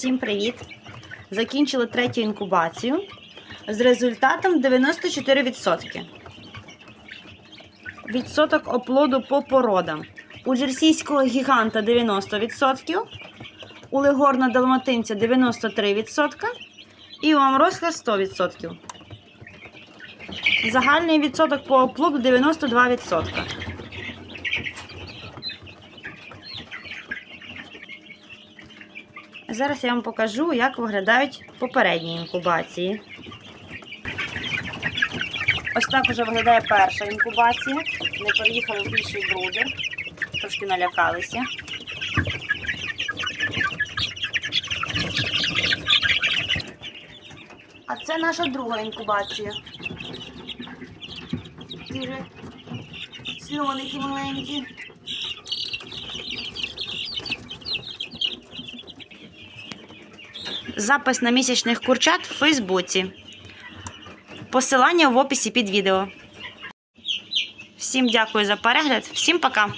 Всім привіт! Закінчили третю інкубацію з результатом 94%. Відсоток оплоду по породам. У джерсійського гіганта 90%, у легорна далматинця 93% і у амроска 100%. Загальний відсоток по оплоду 92%. Зараз я вам покажу, як виглядають попередні інкубації. Ось так вже виглядає перша інкубація. Ми переїхали в більший брудер, трошки налякалися. А це наша друга інкубація. Ті же сльоники маленькі. Запис на місячних курчат в Фейсбуці. Посилання в описі під відео. Всім дякую за перегляд, всім пока!